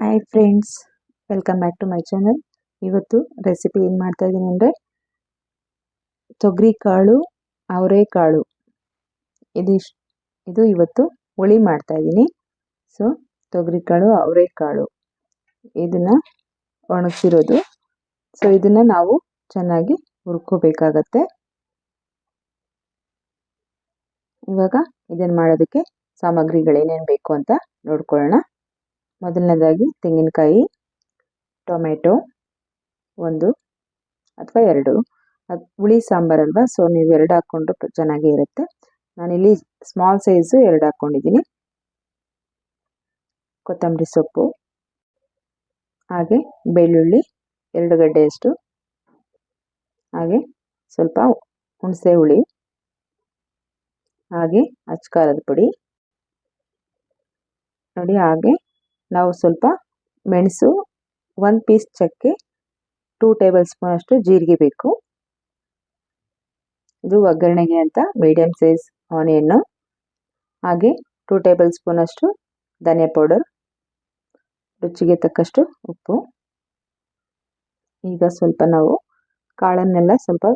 Hi friends welcome back to my channel ಇವತ್ತು recipe ಏನು ಮಾಡ್ತಾ ಇದ್ದೀನಿ ಅಂದರೆ ತೊಗರಿ ಕಾಳು ಅವರೆಕಾಳು ಇದು ಇದು ಇವತ್ತು ಹುಳಿ ಮಾಡ್ತಾ ಇದ್ದೀನಿ. ಸೊ ತೊಗರಿ ಕಾಳು ಅವರೆಕಾಳು ಇದನ್ನು ಒಣಗಿಸಿರೋದು. ಸೊ ಇದನ್ನು ನಾವು ಚೆನ್ನಾಗಿ ಹುರ್ಕೋಬೇಕಾಗತ್ತೆ. ಇವಾಗ ಇದನ್ನು ಮಾಡೋದಕ್ಕೆ ಸಾಮಗ್ರಿಗಳೇನೇನು ಬೇಕು ಅಂತ ನೋಡ್ಕೊಳ್ಳೋಣ. ಮೊದಲನೇದಾಗಿ ತೆಂಗಿನಕಾಯಿ, ಟೊಮೆಟೊ ಒಂದು ಅಥವಾ ಎರಡು. ಅದು ಹುಳಿ ಸಾಂಬಾರಲ್ವಾ ಸೊ ನೀವು ಎರಡು ಹಾಕ್ಕೊಂಡ್ರು ಚೆನ್ನಾಗೇ ಇರುತ್ತೆ. ನಾನಿಲ್ಲಿ ಸ್ಮಾಲ್ ಸೈಜು ಎರಡು ಹಾಕ್ಕೊಂಡಿದ್ದೀನಿ. ಕೊತ್ತಂಬರಿ ಸೊಪ್ಪು, ಹಾಗೆ ಬೆಳ್ಳುಳ್ಳಿ, ಎರಡು ಗಡ್ಡೆಯಷ್ಟು, ಹಾಗೆ ಸ್ವಲ್ಪ ಹುಣಸೆ ಹುಳಿ, ಹಾಗೆ ಅಚ್ಕಾರದ ಪುಡಿ. ನೋಡಿ, ಹಾಗೆ ನಾವು ಸ್ವಲ್ಪ ಮೆಣಸು ಒಂದು ಪೀಸ್ ಚಕ್ಕೆ ಟೂ ಟೇಬಲ್ ಸ್ಪೂನ್ ಅಷ್ಟು ಜೀರಿಗೆ ಬೇಕು. ಇದು ಒಗ್ಗರಣೆಗೆ ಅಂತ ಮೀಡಿಯಮ್ ಸೈಜ್ ಆನಿಯನ್ನು ಹಾಗೆ ಟೂ ಟೇಬಲ್ ಸ್ಪೂನ್ ಅಷ್ಟು ಧನಿಯಾ ಪೌಡರ್ ರುಚಿಗೆ ತಕ್ಕಷ್ಟು ಉಪ್ಪು. ಈಗ ಸ್ವಲ್ಪ ನಾವು ಕಾಳನ್ನೆಲ್ಲ ಸ್ವಲ್ಪ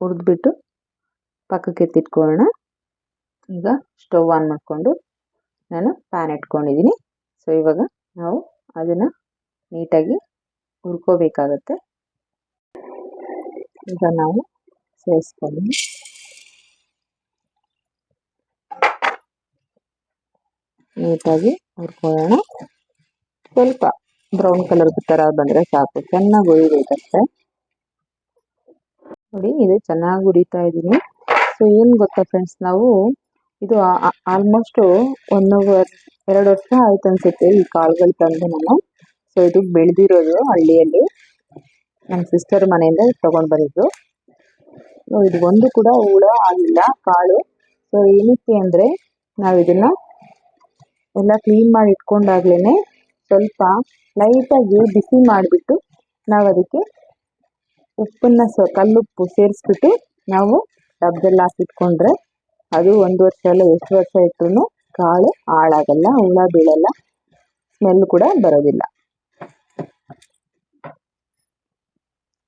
ಹುರಿದ್ಬಿಟ್ಟು ಪಕ್ಕಕ್ಕೆ ಎತ್ತಿಟ್ಕೊಳ್ಳೋಣ. ಈಗ ಸ್ಟವ್ ಆನ್ ಮಾಡಿಕೊಂಡು ನಾನು ಪ್ಯಾನ್ ಇಟ್ಕೊಂಡಿದ್ದೀನಿ. ಸೊ ಇವಾಗ ನಾವು ಅದನ್ನು ನೀಟಾಗಿ ಹುರ್ಕೋಬೇಕಾಗತ್ತೆ. ಈಗ ನಾವು ಸೇರಿಸ್ಕೊಂಡು ನೀಟಾಗಿ ಹುರ್ಕೊಳ್ಳೋಣ. ಸ್ವಲ್ಪ ಬ್ರೌನ್ ಕಲರ್ ಥರ ಬಂದರೆ ಸಾಕು. ಚೆನ್ನಾಗಿ ಹುರಿಬೇಕಷ್ಟೆ. ನೋಡಿ, ಇದು ಚೆನ್ನಾಗಿ ಹುರಿತಾ ಇದ್ದೀನಿ ಸೊ ಏನು ಗೊತ್ತಾ ಫ್ರೆಂಡ್ಸ್ ನಾವು ಇದು ಆಲ್ಮೋಸ್ಟು ಒನ್ ಓವರ್ ಎರಡು ವರ್ಷ ಆಯ್ತು ಅನ್ಸುತ್ತೆ ಈ ಕಾಳುಗಳು ತಂದು ನಾನು. ಸೊ ಇದು ಬೆಳೆದಿರೋದು ಹಳ್ಳಿಯಲ್ಲಿ. ನಮ್ಮ ಸಿಸ್ಟರ್ ಮನೆಯಿಂದ ತಗೊಂಡು ಬಂದಿದ್ದು. ಇದು ಒಂದು ಕೂಡ ಹುಳ ಆಗಿಲ್ಲ, ಕಾಳು. ಸೊ ಏನಕ್ಕೆ ಅಂದರೆ ನಾವು ಇದನ್ನ ಎಲ್ಲ ಕ್ಲೀನ್ ಮಾಡಿ ಇಟ್ಕೊಂಡಾಗ್ಲೇ ಸ್ವಲ್ಪ ಲೈಟಾಗಿ ಬಿಸಿ ಮಾಡಿಬಿಟ್ಟು ನಾವು ಅದಕ್ಕೆ ಉಪ್ಪನ್ನ ಸ, ಕಲ್ಲುಪ್ಪು ಸೇರಿಸ್ಬಿಟ್ಟು ನಾವು ಡಬ್ಬದಲ್ಲಿ ಹಾಕಿಟ್ಕೊಂಡ್ರೆ ಅದು ಒಂದು ವರ್ಷ ಅಲ್ಲ, ಎಷ್ಟು ವರ್ಷ ಇಟ್ಟರು ಕಾಳು ಹಾಳಾಗಲ್ಲ ಹುಳ ಬೀಳಲ್ಲ ಸ್ಮೆಲ್ ಕೂಡ ಬರೋದಿಲ್ಲ.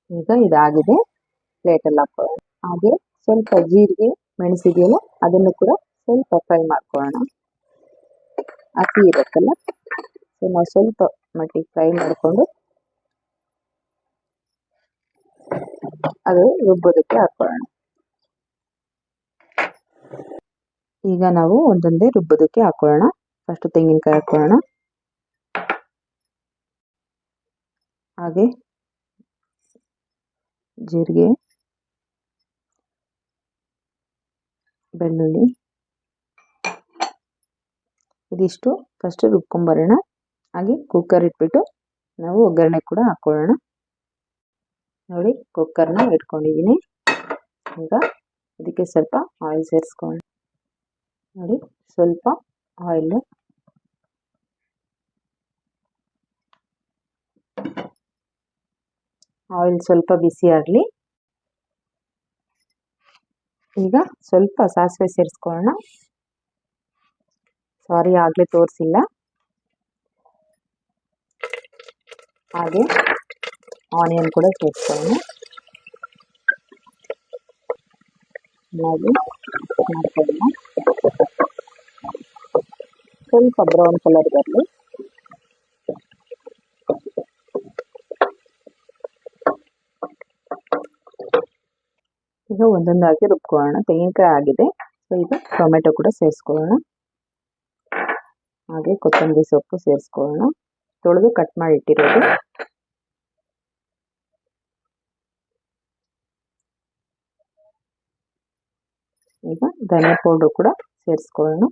ಈಗ ಇದಾಗಿದೆ ಪ್ಲೇಟಲ್ಲಿ ಹಾಕೊಳ್ಳೋಣ ಹಾಗೆ ಸ್ವಲ್ಪ ಜೀರಿಗೆ ಮೆಣಸಿದೆಯಲ್ಲ ಅದನ್ನು ಕೂಡ ಸ್ವಲ್ಪ ಫ್ರೈ ಮಾಡ್ಕೊಳ್ಳೋಣ. ಹಸಿ ಇರುತ್ತಲ್ಲ ಸೊ ನಾವು ಸ್ವಲ್ಪ ಮಟ್ಟಿಗೆ ಫ್ರೈ ಮಾಡಿಕೊಂಡು ಅದು ರುಬ್ಬೋದಕ್ಕೆ ಹಾಕೊಳ್ಳೋಣ. ಈಗ ನಾವು ಒಂದೊಂದೇ ರುಬ್ಬೋದಕ್ಕೆ ಹಾಕೊಳ್ಳೋಣ. ಫಸ್ಟ್ ತೆಂಗಿನಕಾಯಿ ಹಾಕೊಳ್ಳೋಣ. ಹಾಗೆ ಜೀರಿಗೆ, ಬೆಳ್ಳುಳ್ಳಿ ಇದಿಷ್ಟು ಫಸ್ಟ್ ರುಬ್ಕೊಂಬರೋಣ. ಹಾಗೆ ಕುಕ್ಕರ್ ಇಟ್ಬಿಟ್ಟು ನಾವು ಒಗ್ಗರಣೆ ಕೂಡ ಹಾಕೊಳ್ಳೋಣ. ನೋಡಿ ಕುಕ್ಕರ್ನ ಇಟ್ಕೊಂಡಿದ್ದೀನಿ. ಈಗ ಇದಕ್ಕೆ ಸ್ವಲ್ಪ ಆಯಿಲ್ ಸೇರಿಸ್ಕೊಳ್ಳೋಣ. ನೋಡಿ, ಸ್ವಲ್ಪ ಆಯಿಲ್ ಆಯಿಲ್ ಸ್ವಲ್ಪ ಬಿಸಿ ಆಗಲಿ. ಈಗ ಸ್ವಲ್ಪ ಸಾಸಿವೆ ಸೇರಿಸ್ಕೊಳ್ಳೋಣ. ಸಾರಿ ಆಗಲೇ ತೋರಿಸಿಲ್ಲ. ಹಾಗೆ ಆನಿಯನ್ ಕೂಡ ಸೇರಿಸ್ಕೊಳ್ಳೋಣ. ಚೆನ್ನಾಗಿ ಸ್ವಲ್ಪ ಬ್ರೌನ್ ಕಲರ್ ಬರಲಿ ಈಗ ಒಂದೊಂದಾಗಿ ರುಬ್ಕೊಳ್ಳೋಣ. ತೆಂಗಿನಕಾಯಿ ಆಗಿದೆ. ಸೊ ಈಗ ಟೊಮೆಟೊ ಕೂಡ ಸೇರಿಸ್ಕೊಳ್ಳೋಣ. ಹಾಗೆ ಕೊತ್ತಂಬರಿ ಸೊಪ್ಪು ಸೇರಿಸ್ಕೊಳ್ಳೋಣ. ತೊಳೆದು ಕಟ್ ಮಾಡಿ ಇಟ್ಟಿರೋದು. ಈಗ ಧನಿಯಾ ಪೌಡ್ರು ಕೂಡ ಸೇರಿಸ್ಕೊಳ್ಳೋಣ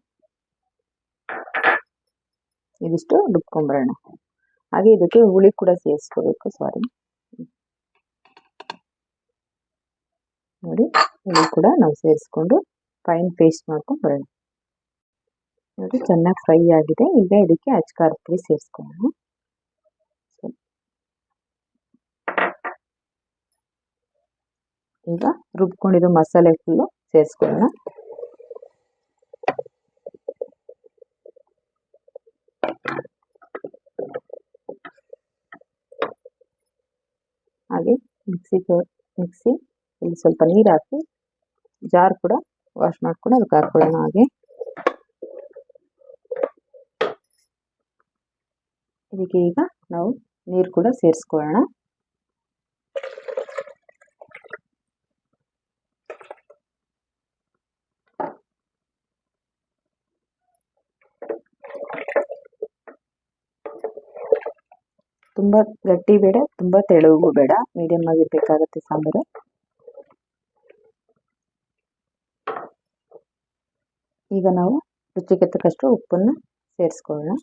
ಇದಿಷ್ಟು ರುಬ್ಕೊಂಬರೋಣ ಹಾಗೆ ಇದಕ್ಕೆ ಹುಳಿ ಕೂಡ ಸೇರಿಸ್ಕೋಬೇಕು ಸಾರಿ ನೋಡಿ ಹುಳಿ ಕೂಡ ನಾವು ಸೇರಿಸ್ಕೊಂಡು ಫೈನ್ ಪೇಸ್ಟ್ ಮಾಡ್ಕೊಂಡು ಬರೋಣ ನೋಡಿ ಚೆನ್ನಾಗಿ ಫ್ರೈ ಆಗಿದೆ ಈಗ ಇದಕ್ಕೆ ಅಚ್ಕಾರದ ಪುಡಿ ಸೇರಿಸ್ಕೊಳ್ಳೋಣ ಈಗ ರುಬ್ಕೊಂಡಿರೋ ಮಸಾಲೆ ಫುಲ್ಲು ಸೇರಿಸ್ಕೊಳ್ಳೋಣ ಹಾಗೆ ಮಿಕ್ಸಿ ಮಿಕ್ಸಿ ಇಲ್ಲಿ ಸ್ವಲ್ಪ ನೀರು ಹಾಕಿ ಜಾರ್ ಕೂಡ ವಾಶ್ ಮಾಡ್ಕೊಂಡು ಅದಕ್ಕೆ ಹಾಕ್ಕೊಳ್ಳೋಣ ಹಾಗೆ ಇದಕ್ಕೆ ಈಗ ನಾವು ನೀರು ಕೂಡ ಸೇರಿಸ್ಕೊಳ್ಳೋಣ ತುಂಬ ಗಟ್ಟಿ ಬೇಡ, ತುಂಬ ತೆಳುಗೂ ಬೇಡ. ಮೀಡಿಯಮ್ ಆಗಿರ್ಬೇಕಾಗತ್ತೆ ಸಾಂಬಾರು. ಈಗ ನಾವು ರುಚಿಗೆ ತಕ್ಕಷ್ಟು ಉಪ್ಪನ್ನು ಸೇರಿಸ್ಕೊಳ್ಳೋಣ.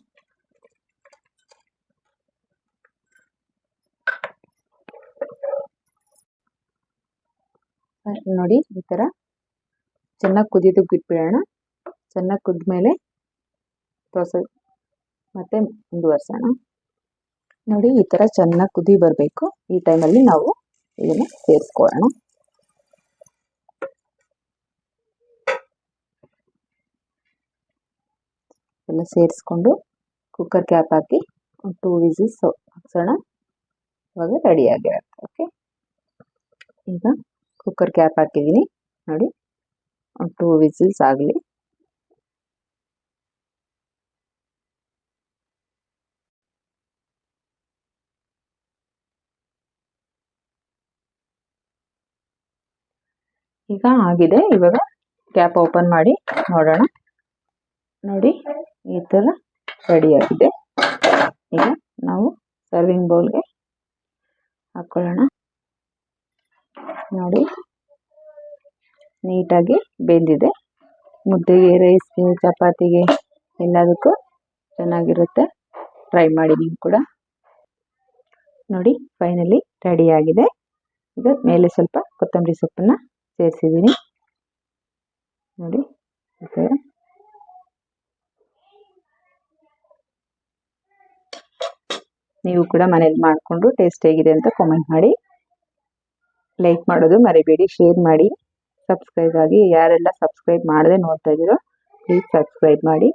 ನೋಡಿ, ಈ ಥರ ಚೆನ್ನಾಗಿ ಕುದಿಯೋದಕ್ಕೆ ಬಿಟ್ಬಿಡೋಣ. ಚೆನ್ನಾಗಿ ಕುದ್ಮೇಲೆ ದೋಸೆ ಮತ್ತೆ ಮುಂದುವರ್ಸೋಣ. ನೋಡಿ, ಈ ಥರ ಚೆನ್ನಾಗಿ ಕುದಿ ಬರಬೇಕು. ಈ ಟೈಮಲ್ಲಿ ನಾವು ಇದನ್ನು ಸೇರಿಸ್ಕೊಳ್ಳೋಣ. ಎಲ್ಲ ಸೇರಿಸ್ಕೊಂಡು ಕುಕ್ಕರ್ ಕ್ಯಾಪ್ ಹಾಕಿ ಟೂ ವಿಸಿಲ್ಸ್ ಹಾಕ್ಸೋಣ. ಇವಾಗ ರೆಡಿ ಆಗಿರುತ್ತೆ ಓಕೆ ಈಗ ಕುಕ್ಕರ್ ಕ್ಯಾಪ್ ಹಾಕಿದ್ದೀನಿ. ನೋಡಿ ಟೂ ವಿಸಿಲ್ಸ್ ಆಗಲಿ. ಈಗ ಆಗಿದೆ. ಇವಾಗ ಕ್ಯಾಪ್ ಓಪನ್ ಮಾಡಿ ನೋಡೋಣ. ನೋಡಿ, ಈ ಥರ ರೆಡಿಯಾಗಿದೆ ಈಗ ನಾವು ಸರ್ವಿಂಗ್ ಬೌಲ್ಗೆ ಹಾಕ್ಕೊಳ್ಳೋಣ ನೋಡಿ, ನೀಟಾಗಿ ಬೆಂದಿದೆ. ಮುದ್ದೆಗೆ ರೈಸ್ಗೆ ಚಪಾತಿಗೆ ಎಲ್ಲದಕ್ಕೂ ಚೆನ್ನಾಗಿರುತ್ತೆ. ಟ್ರೈ ಮಾಡಿ ನೀವು ಕೂಡ. ನೋಡಿ ಫೈನಲಿ ರೆಡಿಯಾಗಿದೆ ಈಗ ಮೇಲೆ ಸ್ವಲ್ಪ ಕೊತ್ತಂಬರಿ ಸೊಪ್ಪನ್ನು ಸೇರಿಸಿದ್ದೀನಿ. ನೋಡಿ ನೀವು ಕೂಡ ಮನೇಲಿ ಮಾಡಿಕೊಂಡು ಟೇಸ್ಟ್ ಹೇಗಿದೆ ಅಂತ ಕಾಮೆಂಟ್ ಮಾಡಿ. ಲೈಕ್ ಮಾಡೋದು ಮರಿಬೇಡಿ ಶೇರ್ ಮಾಡಿ. ಸಬ್ಸ್ಕ್ರೈಬ್ ಆಗಿ ಯಾರೆಲ್ಲ ಸಬ್ಸ್ಕ್ರೈಬ್ ಮಾಡದೆ ನೋಡ್ತಾ ಇದ್ದೀರೋ ಪ್ಲೀಸ್ ಸಬ್ಸ್ಕ್ರೈಬ್ ಮಾಡಿ.